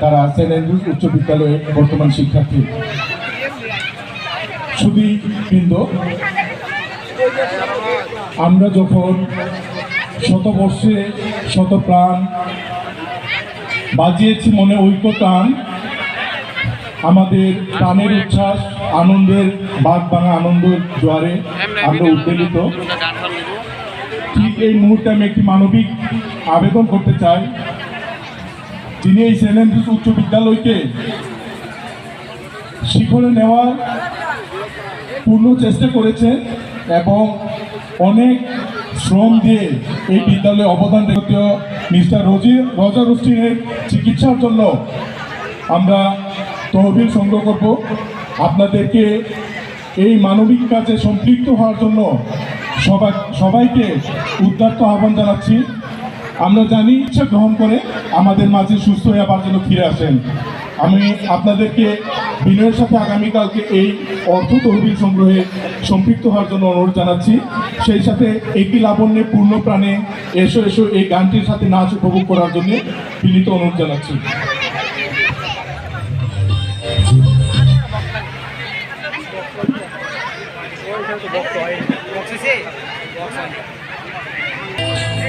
তারা Saint Andrews উচ্চ বিদ্যালয়ের বর্তমান শিক্ষার্থী। শুধু বৃন্দ, আমরা যখন শতবর্ষে শত প্রাণ বাজিয়েছি মনে ঐক্য টান, আমাদের প্রাণের উচ্ছ্বাস, আনন্দের বাঘ ভাঙা আনন্দের জোয়ারে আমরা উদ্বেলিত। ঠিক এই মুহূর্তে আমি একটি মানবিক আবেদন করতে চাই। যিনি এই সেন্ট উচ্চ বিদ্যালয়কে শিখরে নেওয়ার পূর্ণ চেষ্টা করেছেন এবং অনেক শ্রম দিয়ে এই বিদ্যালয়ে অবদান রেখে মিস্টার রোজি, রজা রুস্টিনের চিকিৎসার জন্য আমরা তহবিল সংগ্রহ করব। আপনাদেরকে এই মানবিক কাজে সম্পৃক্ত হওয়ার জন্য সবাই, সবাইকে উদ্দার্ত আহ্বান জানাচ্ছি। আমরা জানি ইচ্ছা গ্রহণ করে আমাদের মাঝে সুস্থ হয়ে আবার যেন ফিরে আসেন। আমি আপনাদেরকে বিনয়ের সাথে আগামীকালকে এই অর্থ তহবিল সংগ্রহে সম্পৃক্ত হওয়ার জন্য অনুরোধ জানাচ্ছি। সেই সাথে একই লাবণ্যে পূর্ণ প্রাণে এসো এসো এই গানটির সাথে নাচ উপভোগ করার জন্য বিনীত অনুরোধ জানাচ্ছি।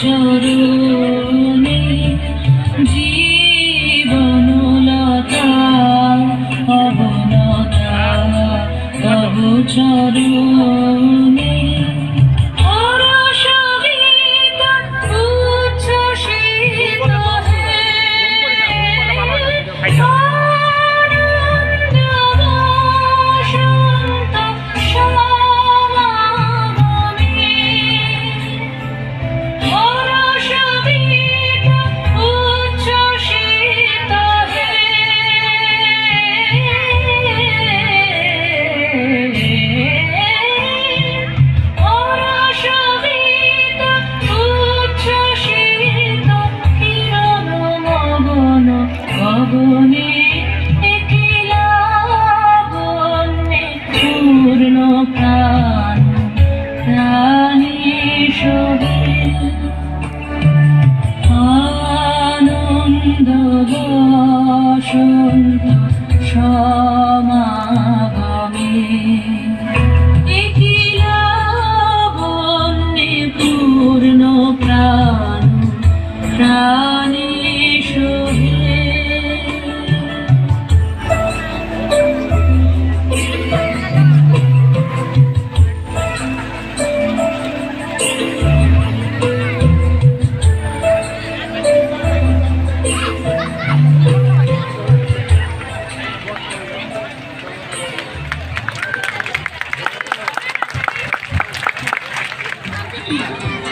চরণে জীবনলতা অবনতা। তব চরণে Música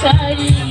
I'm sorry.